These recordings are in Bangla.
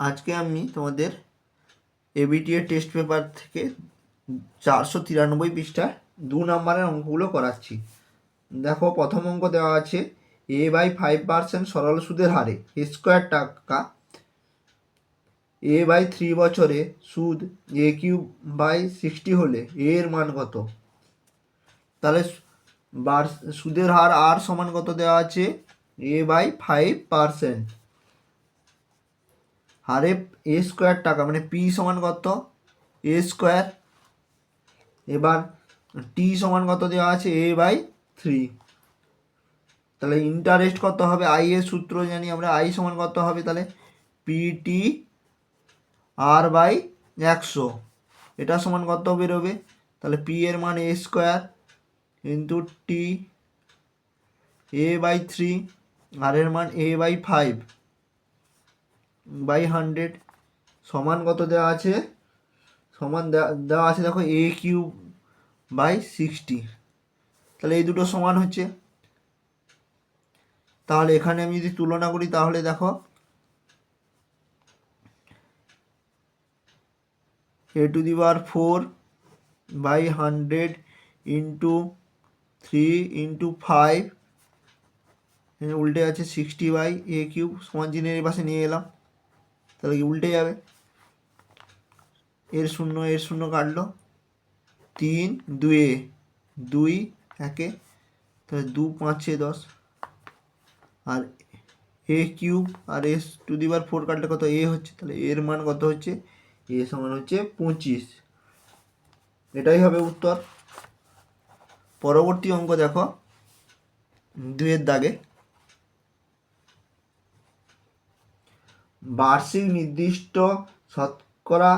আজকে আমি তোমাদের এবিটিএ টেস্ট পেপার থেকে চারশো তিরানব্বই পৃষ্ঠা দু নম্বরের অঙ্কগুলো করাচ্ছি। দেখো, প্রথম অঙ্ক দেওয়া আছে এ বাই ফাইভ পার্সেন্ট সরল সুদের হারে স্কোয়ার টাকা এ বাই থ্রি বছরে সুদ এ কিউব বাই সিক্সটি হলে এর মান কত? তাহলে সুদের হার আর সমান কত দেওয়া আছে? এ বাই ফাইভ পার্সেন্ট হারে এ স্কোয়ার টাকা মানে পি সমান কত? এ স্কোয়ার, এবার টি সমান কত দেওয়া আছে? A by three. তাহলে ইন্টারেস্ট কত হবে? আই এর সূত্র জানি আমরা আই সমান কত হবে তাহলে? পিটি আর বাই একশো। এটা সমান কত বেরোবে? তাহলে পি এর মান A square into T A by three R এর মান A by five. By hundred. সমান কত দেওয়া আছে? সমান দেওয়া আছে দেখো এ কিউব বাই সিক্সটি। তাহলে এই দুটো সমান হচ্ছে। তাহলে এখানে আমি যদি তুলনা করি তাহলে দেখো, A to the power four by hundred into three into five উল্টে আছে সিক্সটি বাই এ কিউব। সমান চিহ্নের পাশে নিয়ে এলাম। তাহলে কি উল্টে যাবে? এর শূন্য এর শূন্য কাটলো। তিন, দুয়ে, দুই, একে, তাহলে দু, পাঁচে দশ। আর A cube R S to the power four কাটলে কত? এ হচ্ছে, তাহলে এর মান কত হচ্ছে? এ সমান হচ্ছে পঁচিশ। এটাই হবে উত্তর। পরবর্তী অঙ্ক দেখো। দুয়ের দাগে। বার্ষিক নির্দিষ্ট শতকরা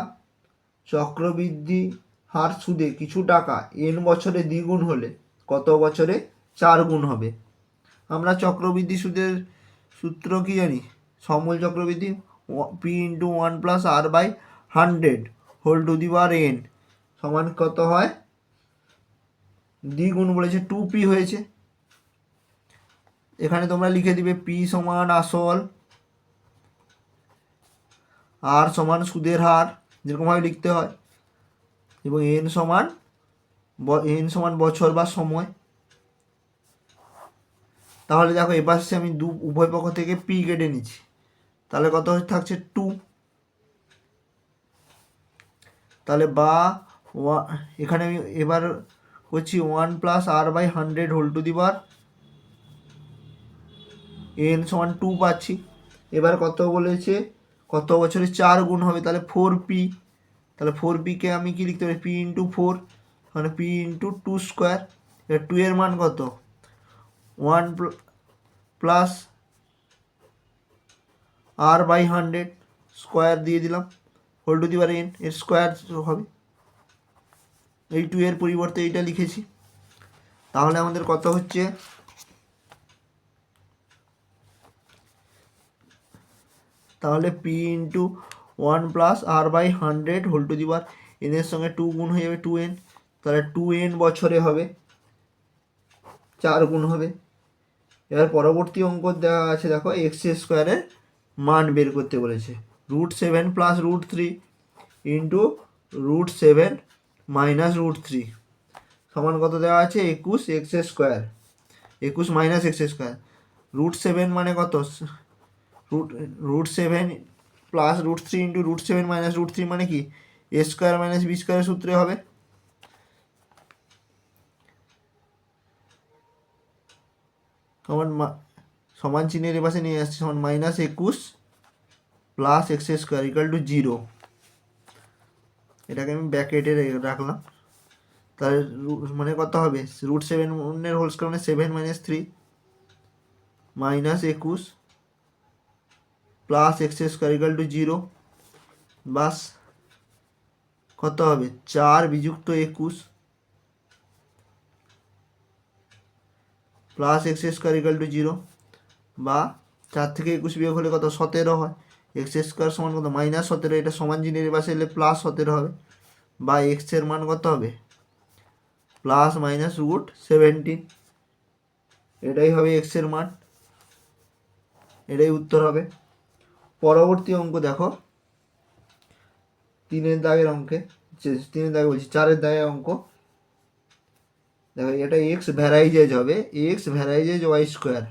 চক্রবৃদ্ধি হার সুদে কিছু টাকা এন বছরে দ্বিগুণ হলে কত বছরে চার গুণ হবে? আমরা চক্রবৃদ্ধি সুদের সূত্র কি জানি? সমূল চক্রবৃদ্ধি P into one plus R by hundred whole to the power N সমান কত হয়? দ্বিগুণ বলেছে টু পি হয়েছে। এখানে তোমরা লিখে দিবে পি সমান আসল আর সমান সুদের হার যেরকমভাবে লিখতে হয় এবং এন সমান এন সমান বছর বা সময়। তাহলে দেখো এবার আমি দু, উভয় পক্ষ থেকে পি কেটে নিচ্ছি। তাহলে কত থাকছে? টু। তাহলে বা এখানে আমি এবার করছি one plus R by hundred whole to the power N সমান টু পাচ্ছি। এবার কত বলেছে? কত বছরে চার গুণ হবে? তাহলে ফোর পি তাহলে ফোর পিকে আমি কী লিখতে পারি? পি ইন্টু ফোর মানে পি ইন্টু টু স্কোয়ার এবার টু এর মান কত? One plus R by hundred square দিয়ে দিলাম। Whole to the power N এর স্কোয়ার হবে। এই টু এর পরিবর্তে এইটা লিখেছি। তাহলে আমাদের কত হচ্ছে? তাহলে P into one plus R by hundred whole to the power এনের সঙ্গে টু গুণ হয়ে যাবে টু এন তাহলে টু এন বছরে হবে, চার গুণ হবে। এবার পরবর্তী অঙ্ক দেওয়া আছে, দেখো এক্স স্কোয়ারের মান বের করতে বলেছে। Root seven plus root three into root seven minus root three সমান কত দেওয়া আছে? একুশ এক্স স্কোয়ার একুশ minus x square root seven মানে কত? Root root seven plus root three into root seven minus root three মানে কি? এ স্কোয়ার মাইনাস বি স্কোয়ারের সূত্রে হবে। সমান সমান চিহ্নের এপাশে নিয়ে আসছে, সমান মাইনাস একুশ plus x square equal to zero এটাকে আমি ব্যাকেটে রাখলাম। তাহলে মানে কত হবে? রুট সেভেনের হোল স্কোয়ার মানে সেভেন মাইনাস থ্রি মাইনাস একুশ plus x square equal to zero. বাস, কত হবে? চার বিযুক্ত একুশ। Plus x square equal to zero. বা, চার থেকে একুশ বিয়োগ হলে কত? সতেরো হয়। এক্স স্কোয়ার সমান কত? মাইনাস সতেরো, এটা সমান জিনিসের পাশে এলে প্লাস সতেরো হবে। বা এক্সের মান কত হবে? Plus minus root seventeen. এটাই হবে এক্সের মান। এটাই উত্তর হবে। পরবর্তী অঙ্ক দেখো। তিনের দাগের অঙ্কে তিনের দাগে বলছি, চারের দাগের অঙ্ক। দেখো, এটা এক্স ভ্যারাইজেজ হবে। X varies as y square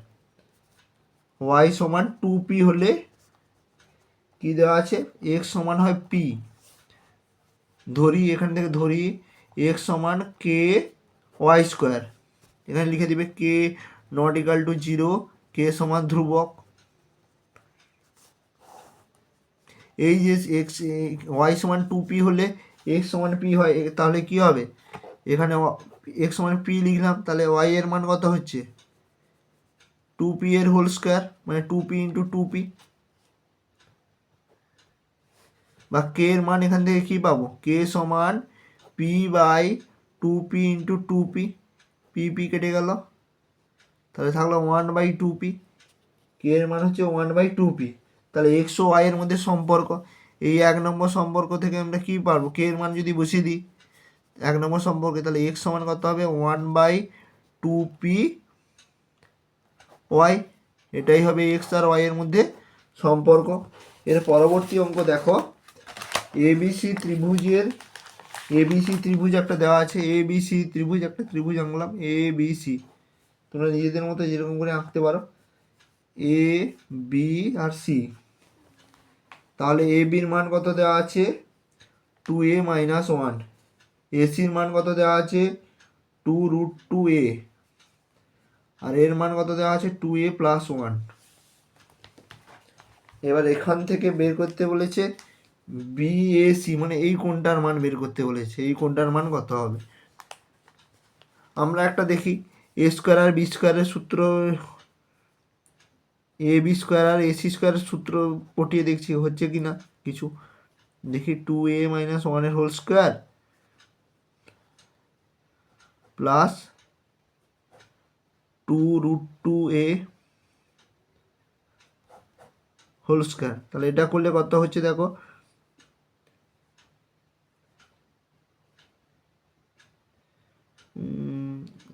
y সমান টু পি হলে কি দেওয়া আছে? এক্স সমান হয় পি ধরি, এখান থেকে ধরি এক্স সমান কে ওয়াই স্কোয়ার এখানে লিখে দিবে K not equal to zero K সমান ধ্রুবক। এই যে এক্স ওয়াই সমান টু পি হলে এক্স সমান পি হয় তাহলে কি হবে? এখানে এক্স সমান পি লিখলাম, তাহলে ওয়াই এর মান কত হচ্ছে? টু পি এর হোল স্কোয়ার মানে two P into two P বা কে এর মান এখান থেকে কি পাবো? কে সমান P by two P into two P P P কেটে গেল। তাহলে থাকল one by two P K এর মান হচ্ছে ওয়ান বাই টু পি তাহলে এক্স ও ওয়াই এর মধ্যে সম্পর্ক, এই এক নম্বর সম্পর্ক থেকে আমরা কি পারব? কে এর মান যদি বসিয়ে দিই, এক নম্বর সম্পর্কে তাহলে এক্স সমান কত হবে? One by two P y এটাই হবে এক্স আর ওয়াই এর মধ্যে সম্পর্ক। এর পরবর্তী অঙ্ক দেখো এবিসি ত্রিভুজের এবিসি ত্রিভুজ একটা দেওয়া আছে এবিসি ত্রিভুজ একটা ত্রিভুজ আঁকলাম এবিসি তোমরা নিজেদের মতো যেরকম করে আঁকতে পারো, এ বি আর সি। তাহলে এ বির মান কত দেওয়া আছে? টু এ মাইনাস ওয়ান এসির মান কত দেওয়া আছে? Two root two A R এর মান কত দেওয়া আছে? টু এ প্লাস ওয়ান এবার এখান থেকে বের করতে বলেছে বিএসি মানে এই কোনটার মান বের করতে বলেছে? এই কোনটার মান কত হবে? আমরা একটা দেখি। এ স্কোয়ার আর বি স্কোয়ারের সূত্র এ বি স্কোয়ার আর এসি স্কোয়ারের সূত্র পটিয়ে দেখছি, হচ্ছে কি না কিছু? দেখি টু এ মাইনাস ওয়ানের whole square plus two root two A whole square তাহলে এটা করলে কত হচ্ছে দেখো?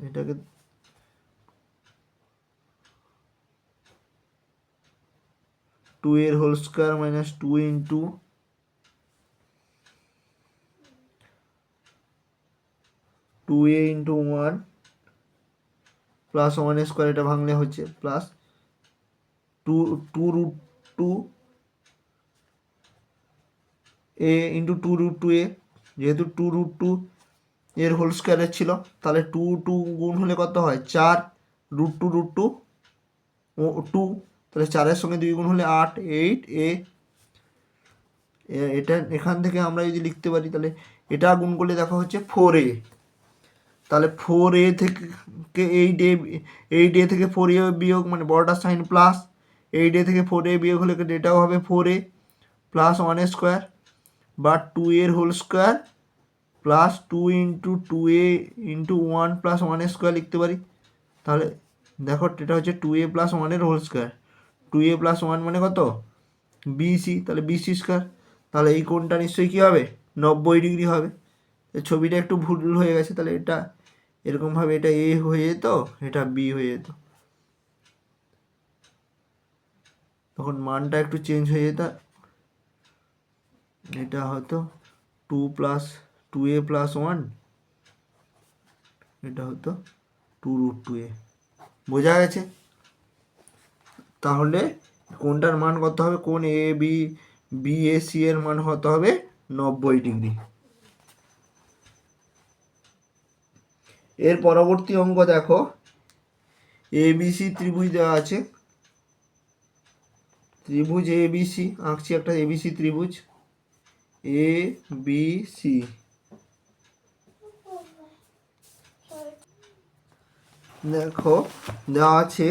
এটাকে টু এর whole square minus two into two A into one plus one square এটা ভাঙলে হচ্ছে plus two two root two A into two root two A যেহেতু টু রুট টু এর হোল স্কোয়ারের ছিল, তাহলে টু টু গুণ হলে কত হয়? চার রুট টু রুট টু ও টু তাহলে চারের সঙ্গে দুই গুণ হলে আট, এইট, এ, এ- এটা এখান থেকে আমরা যদি লিখতে পারি, তাহলে এটা গুণ করলে দেখা হচ্ছে ফোর এ তাহলে ফোর এ থেকে এইট এ এইট এ থেকে ফোর এ বিয়োগ মানে বড়টা সাইন প্লাস এইট এ থেকে ফোর এ বিয়োগ হলে এটাও হবে four A plus one A square বা টু এর whole square plus two into two A into one plus one square লিখতে পারি। তাহলে দেখো, এটা হচ্ছে টু এ প্লাস ওয়ানের whole square two A plus one মানে কত? বিসি তাহলে বিসি স্কোয়ার তাহলে এই কোণটা নিশ্চয়ই কী হবে? নব্বই ডিগ্রি হবে। ছবিটা একটু ভুল হয়ে গেছে, তাহলে এটা এরকমভাবে এটা এ হয়ে যেত, এটা বি হয়ে যেত। তখন মানটা একটু চেঞ্জ হয়ে যেত। এটা হতো two plus two A plus one এটা হতো টু রুট টু এ বোঝা গেছে? তাহলে কোনটার মান কত হবে? কোন A B B A C এর মান হতে হবে? নব্বই ডিগ্রি। এর পরবর্তী অঙ্ক দেখো। এ বি সি ত্রিভুজ দেওয়া আছে। ত্রিভুজ এ বি সি আঁকছি একটা এ বি সি ত্রিভুজ। এ বি সি দেখো, দেওয়া আছে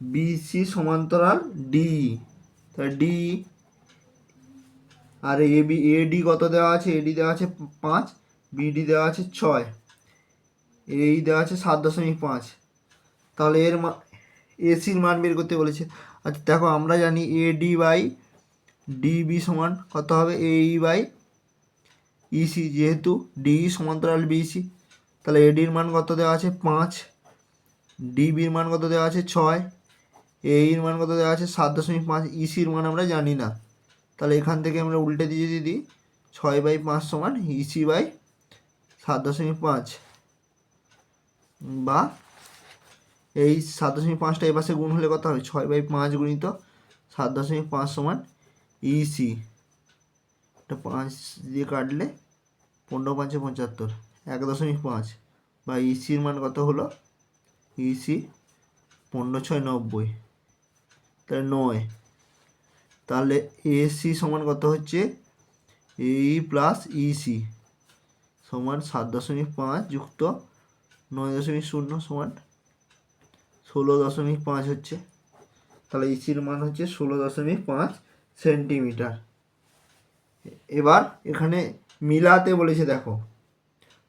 বিসি সমান্তরাল ডি তা ডি আর এ বি এডি কত দেওয়া আছে? এডি দেওয়া আছে পাঁচ বিডি দেওয়া আছে ছয় এই দেওয়া আছে সাত দশমিক পাঁচ। তাহলে এর মা এসির মান বের করতে বলেছে। আচ্ছা দেখো, আমরা জানি এডি বাই ডিবি সমান কত হবে? এই বাই ইসি যেহেতু ডি সমান্তরাল বিসি তাহলে এডির মান কত দেওয়া আছে? পাঁচ ডিবির মান কত দেওয়া আছে? ছয় এইর মান কত দেওয়া আছে? সাত দশমিক পাঁচ। ইসির মান আমরা জানি না। তাহলে এখান থেকে আমরা উল্টে দিয়ে যদি দিই, ছয় বাই পাঁচ সমান ইসি বাই সাত দশমিক পাঁচ। বা এই সাত দশমিক পাঁচটা এ পাশে গুণ হলে কত হবে? ছয় বাই পাঁচ গুণিত সাত দশমিক পাঁচ সমান ইসি এটা পাঁচ দিয়ে কাটলে পনেরো পাঁচে পঁচাত্তর। এক দশমিক পাঁচ। বা ইসির মান কত হলো? ইসি পনেরো ছয় নব্বই। তাহলে নয়। তাহলে এসি সমান কত হচ্ছে? এই প্লাস ইসি সমান সাত দশমিক পাঁচ যুক্ত নয় দশমিক শূন্য সমান ষোলো দশমিক পাঁচ হচ্ছে। তাহলে ইসির মান হচ্ছে ষোলো দশমিক পাঁচ সেন্টিমিটার। এবার এখানে মিলাতে বলেছে দেখো,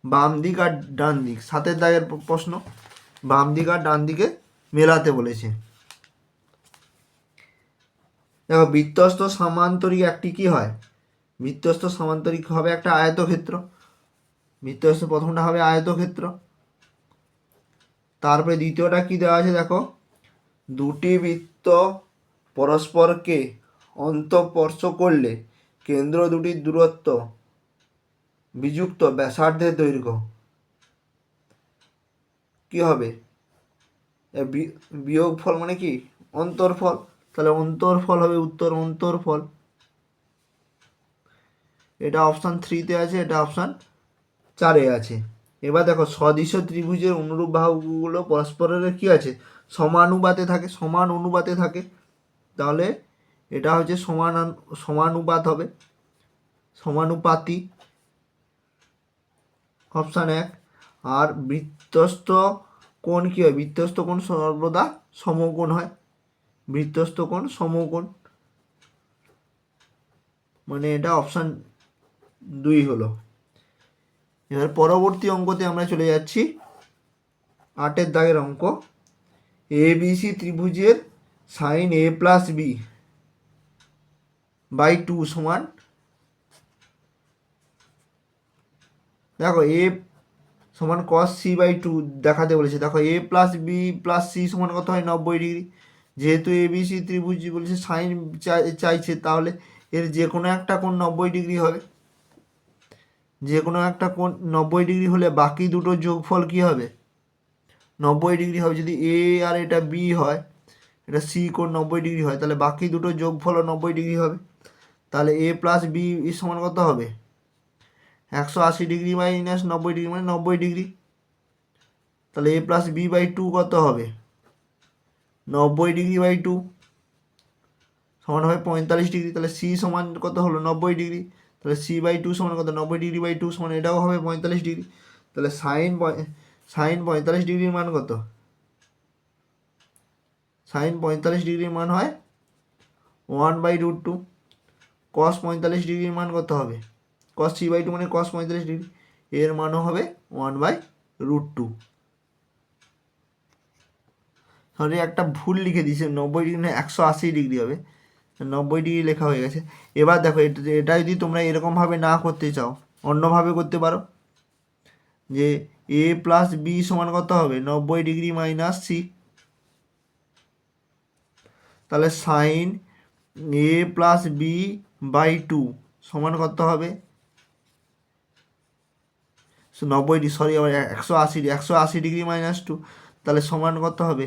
বাম দিক আর ডান দিক, সাতের দাগের প্রশ্ন, বাম দিক আর ডান দিকে মেলাতে বলেছে। দেখো বৃত্তস্ত সামান্তরিক একটি কি হয়? বৃত্তস্ত সামান্তরিক হবে একটা আয়তক্ষেত্র। বৃত্তস্ত প্রথমটা হবে আয়তক্ষেত্র। তারপরে দ্বিতীয়টা কি দেওয়া আছে দেখো? দুটি বৃত্ত পরস্পরকে অন্তঃস্পর্শ করলে কেন্দ্র দুটির দূরত্ব বিযুক্ত ব্যাসার্ধের দৈর্ঘ্য। কি হবে? বিয়োগফল মানে কি? অন্তর্ফল। তাহলে অন্তর্ফল হবে উত্তর অন্তর্ফল এটা অপশান থ্রিতে আছে, এটা অপশান চারে আছে। এবার দেখো সদৃশ ত্রিভুজের অনুরূপ বাহুগুলো পরস্পরের কি আছে? সমানুপাতে থাকে, সমান অনুপাতে থাকে। তাহলে এটা হচ্ছে সমান সমানুপাত হবে। সমানুপাতি অপশান এক। আর বৃত্তস্থ কোণ কী হয়? বৃত্তস্থ কোণ সর্বদা সমকোণ হয়। বৃত্তস্থ কোণ সমকোণ। মানে এটা অপশান দুই হলো। এবার পরবর্তী অঙ্কতে আমরা চলে যাচ্ছি। আটের দাগের অঙ্ক। এ বি সি ত্রিভুজের sine A plus B by two সমান। দেখো এ সমান কস সি বাই টু দেখাতে বলেছে। দেখো A plus B plus C সমান কত হয়? নব্বই ডিগ্রি। যেহেতু এ বি সি ত্রিভুজ বলেছে সাইন চাইছে, তাহলে এর যে কোনো একটা কোণ নব্বই ডিগ্রি হবে। যে কোনো একটা কোণ নব্বই ডিগ্রি হলে বাকি দুটো যোগফল কী হবে? নব্বই ডিগ্রি হবে। যদি এ আর এটা বি হয়, এটা সি কোণ নব্বই ডিগ্রি হয়, তাহলে বাকি দুটো যোগফলও নব্বই ডিগ্রি হবে। তাহলে এ প্লাস বি সমান কত হবে? একশো আশি ডিগ্রি মাইনাস নব্বই ডিগ্রি মানে নব্বই ডিগ্রি। তাহলে A plus B by two কত হবে? নব্বই ডিগ্রি বাই টু সমান হবে পঁয়তাল্লিশ ডিগ্রি, তাহলে সি সমান কত হলো? নব্বই ডিগ্রি। তাহলে সি বাই টু সমান কত? নব্বই ডিগ্রি বাই টু সমান এটাও হবে পঁয়তাল্লিশ ডিগ্রি। তাহলে সাইন সাইন পঁয়তাল্লিশ ডিগ্রির মান কত? সাইন পঁয়তাল্লিশ ডিগ্রির মান হয় one by root two cos পঁয়তাল্লিশ ডিগ্রির মান কত হবে? কস সি বাই টু মানে কস পঁয়তাল্লিশ ডিগ্রি। এর মানও হবে one by root two sorry একটা ভুল লিখে দিয়েছে, নব্বই ডিগ্রি না, একশো আশি ডিগ্রি হবে। নব্বই ডিগ্রি লেখা হয়ে গেছে। এবার দেখো, এটা এটা যদি তোমরা এরকমভাবে না করতে চাও, অন্যভাবে করতে পারো। যে এ প্লাস বি সমান কত হবে? নব্বই ডিগ্রি মাইনাস সি। তাহলে sine A plus B by two সমান কত হবে? নব্বই ডিগ্রি, সরি, আবার একশো আশি একশো আশি ডিগ্রি মাইনাস টু, তাহলে সমান কত হবে?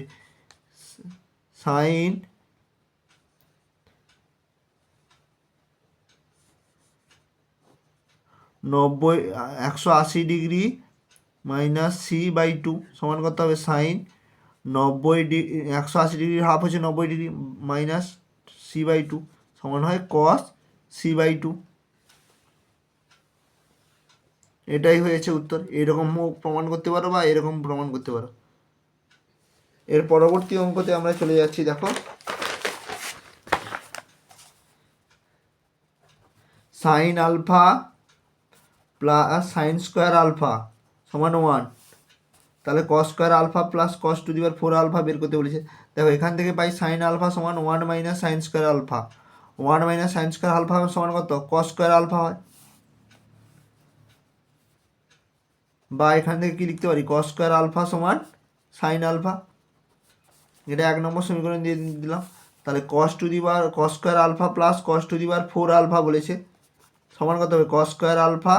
সাইন নব্বই, একশো আশি degree minus C by two সমান কত হবে সাইন। নব্বই ডিগ্রি একশো আশি ডিগ্রির হাফ হচ্ছে নব্বই degree minus C by two সমান হয় কস সি বাই টু। এটাই হয়েছে উত্তর। এরকম প্রমাণ করতে পারো বা এরকম প্রমাণ করতে পারো। এর পরবর্তী অঙ্কতে আমরা চলে যাচ্ছি, দেখো। Sine alpha plus sine square alpha সমান ওয়ান তাহলে cos square alpha plus cos to the power four alpha বের করতে বলেছে। দেখো, এখান থেকে পাই সাইন আলফা সমান one minus sine square alpha one minus sine square alpha সমান কত? কস স্কোয়ার আলফা হয়। বা এখান থেকে কি লিখতে পারি? কস স্কোয়ার আলফা সমান সাইন আলফা এটা এক নম্বর সমীকরণ দিয়ে দিলাম। তাহলে cos to the power cos square alpha plus cos to the power four alpha বলেছে। সমান কত হবে cos square alpha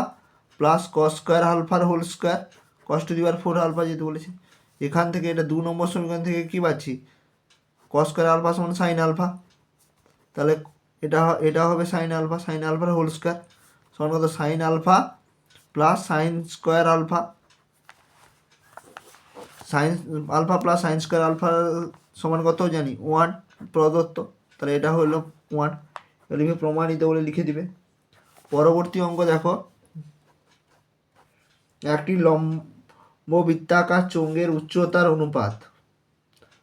plus cos square আলফার whole square cos to the power four alpha যেতে বলেছে। এখান থেকে এটা দু নম্বর সমীকরণ থেকে কী পাচ্ছি? কস স্কোয়ার আলফা সমান সাইন আলফা তাহলে এটা এটা হবে সাইন আলফা সাইন আলফার হোল স্কোয়ার সমান কত sine alpha plus sine square alpha sine alpha plus sine square alpha সমান কত জানি? ওয়ান প্রদত্ত। তাহলে এটা হলো ওয়ান লিখে প্রমাণিত বলে লিখে দিবে। পরবর্তী অঙ্ক দেখো। একটি লম্ব বৃত্তাকার চোঙের উচ্চতার অনুপাত।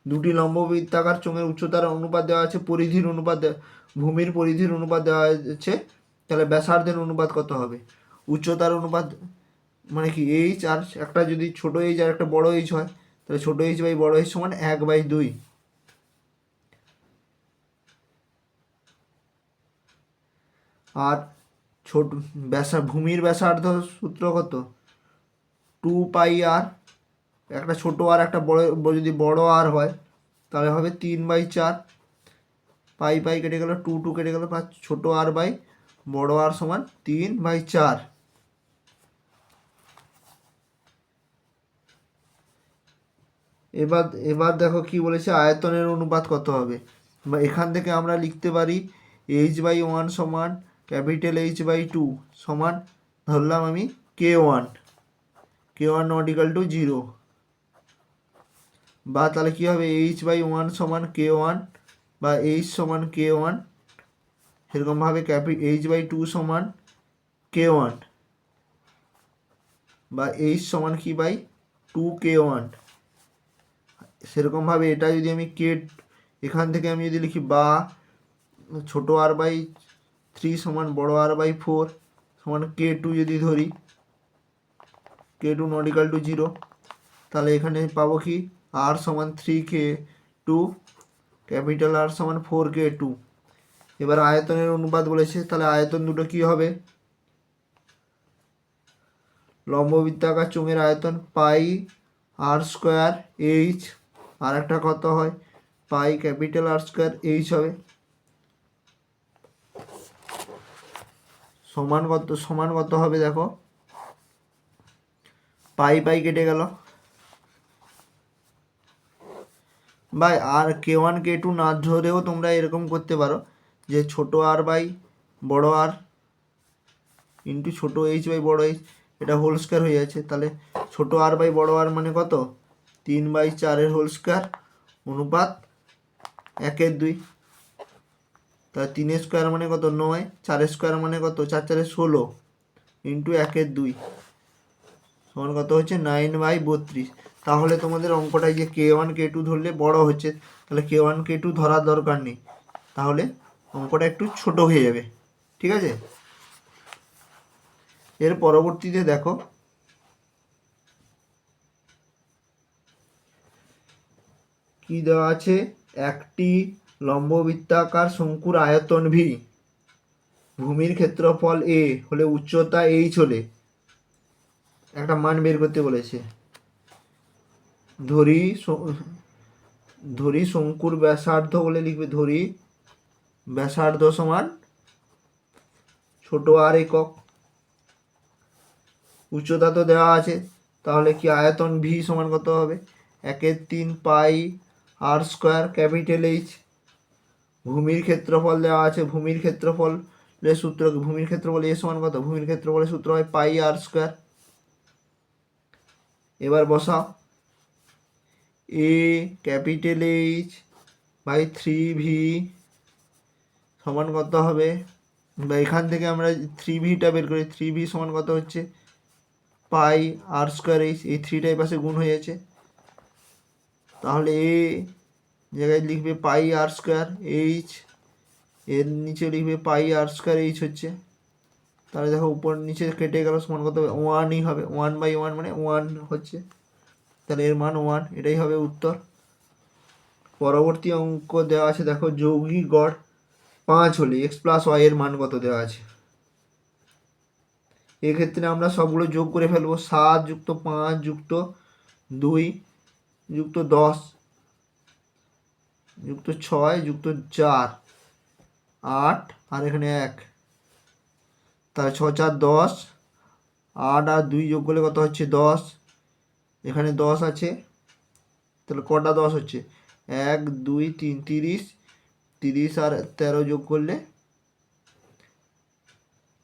দুটি লম্ব বৃত্তাকার চোঙের উচ্চতার অনুপাত দেওয়া আছে, পরিধির অনুপাত ভূমির পরিধির অনুপাত দেওয়া আছে। তাহলে ব্যাসার্ধের অনুপাত কত হবে? উচ্চতার অনুপাত মানে কি? এইচ আর একটা যদি ছোট এইচ আর একটা বড় এইচ হয় তাহলে ছোট এইচ বাই বড় এইচ সমান এক বাই দুই। আর ছোট ব্যাসা ভূমির ব্যাসার্ধ সূত্র কত? টু পাই আর একটা ছোট আর একটা বড়, যদি বড় আর হয়, তাহলে হবে তিন বাই চার। পাই পাই কেটে গেল টু টু কেটে গেল পাঁচ। ছোটো আর বাই বড় আর সমান তিন বাই চার। এবার এবার দেখো কি বলেছে, আয়তনের অনুপাত কত হবে? বা এখান থেকে আমরা লিখতে পারি এইচ বাই ওয়ান সমান ক্যাপিটাল এইচ বাই টু সমান ধরলাম আমি K one K one not equal to zero বা তাহলে কী হবে? এইচ বাই ওয়ান সমান কে ওয়ান বা এইচ সমান কে ওয়ান সেরকমভাবে ক্যাপি এইচ বাই টু সমান কে ওয়ান বা এইচ সমান কি বাই টু কে ওয়ান সেরকমভাবে এটা যদি আমি কে এখান থেকে আমি যদি লিখি বা, ছোট আর বাই থ্রি সমান বড় আর বাই ফোর সমান কে টু যদি ধরি K two not equal to zero তাহলে এখানে পাবো কি আর সমান three K two capital R সমান ফোর কে টু এবার আয়তনের অনুপাত বলেছে, তাহলে আয়তন দুটো কি হবে? লম্ববৃত্তাকার চোঙের আয়তন পাই আর স্কোয়ার এইচ আর একটা কত হয়? Pi capital R square H হবে সমান কত সমান কত হবে দেখো। পাই পাই কেটে গেল। By R K one, K two না ধরেও তোমরা এরকম করতে পারো। যে ছোট আর বাই বড় আর ইন্টু ছোট এইচ বাই বড় এইচ এটা হোল স্কোয়ার হয়ে যাচ্ছে। তাহলে ছোট আর বাই বড় আর মানে কত? তিন বাই চারের হোল স্কোয়ার, অনুপাত একের দুই। তা তিনের স্কোয়ার মানে কত? নয়। চারের স্কোয়ার মানে কত? চার চারে ষোলো ইন্টু একের দুই। সমান কত হচ্ছে? নাইন বাই বত্রিশ। তাহলে তোমাদের অঙ্কটায় যে কে ওয়ান, কে টু ধরলে বড় হচ্ছে, তাহলে কে ওয়ান, কে টু ধরার দরকার নেই। তাহলে অঙ্কটা একটু ছোট হয়ে যাবে। ঠিক আছে? এর পরবর্তীতে দেখো কি দেওয়া আছে? একটি লম্ববৃত্তাকার শঙ্কুর আয়তন ভি ভূমির ক্ষেত্রফল এ হলে উচ্চতা এইচ হলে একটা মান বের করতে বলেছে। ধরি ধরি শঙ্কুর ব্যাসার্ধ বলে লিখবে, ধরি ব্যাসার্ধ সমান ছোট আর একক। উচ্চতা তো দেওয়া আছে, তাহলে কি আয়তন ভি সমান কত হবে? একের তিন pi R square capital H ভূমির ক্ষেত্রফল দেওয়া আছে, ভূমির ক্ষেত্রফলের সূত্র কি? ভূমির ক্ষেত্রফল এ সমান কত? ভূমির ক্ষেত্রফলের সূত্র হয় পাই আর স্কোয়ার এবার বসাও। A capital H by three V সমান কত হবে? বা এখান থেকে আমরা থ্রি ভিটা বের করি। থ্রি ভি সমান কত হচ্ছে? পাই আর স্কোয়ার এইচ এই থ্রিটা এই পাশে গুণ হয়ে যাচ্ছে। তাহলে এ জায়গায় লিখবে পাই আর স্কোয়ার এইচ, এর নিচে লিখবে পাই আর স্কোয়ার এইচ হচ্ছে। তাহলে দেখো উপর নিচে কেটে গেল, সমান কত হবে ওয়ানই হবে ওয়ান বাই ওয়ান মানে ওয়ান হচ্ছে। তাহলে এর মান ওয়ান এটাই হবে উত্তর। পরবর্তী অঙ্ক দেওয়া আছে, দেখো যৌগিক গড় পাঁচ হলে এক্স প্লাস ওয়াই এর মান কত দেওয়া আছে? এক্ষেত্রে আমরা সবগুলো যোগ করে ফেলব, সাত যুক্ত পাঁচ যুক্ত দুই যুক্ত দশ, যুক্ত ছয়, যুক্ত চার, আট, আর এখানে এক। তাহলে ছ, চার, দশ, আট আর দুই যোগ করলে কত হচ্ছে? দশ। এখানে দশ আছে। তাহলে কটা দশ হচ্ছে? এক, দুই, তিন, তিরিশ। তিরিশ আর তেরো যোগ করলে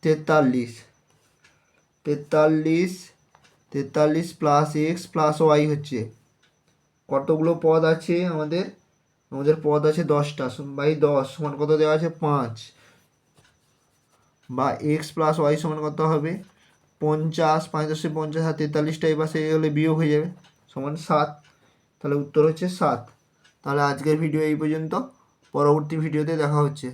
তেতাল্লিশ। তেতাল্লিশ তেতাল্লিশ প্লাস এক্স প্লাস ওয়াই হচ্ছে। কতগুলো পদ আছে আমাদের? আমাদের পদ আছে দশটা বাই দশ, সমান কত দেওয়া আছে? পাঁচ। বা এক্স প্লাস ওয়াই সমান কত হবে? পঞ্চাশ পাঁচ দশে পঞ্চাশ, আর তেতাল্লিশটা এই পাশে হলে বিয়োগ হয়ে যাবে, সমান সাত। তাহলে উত্তর হচ্ছে সাত। তাহলে আজকের ভিডিও এই পর্যন্ত। পরবর্তী ভিডিওতে দেখা হচ্ছে।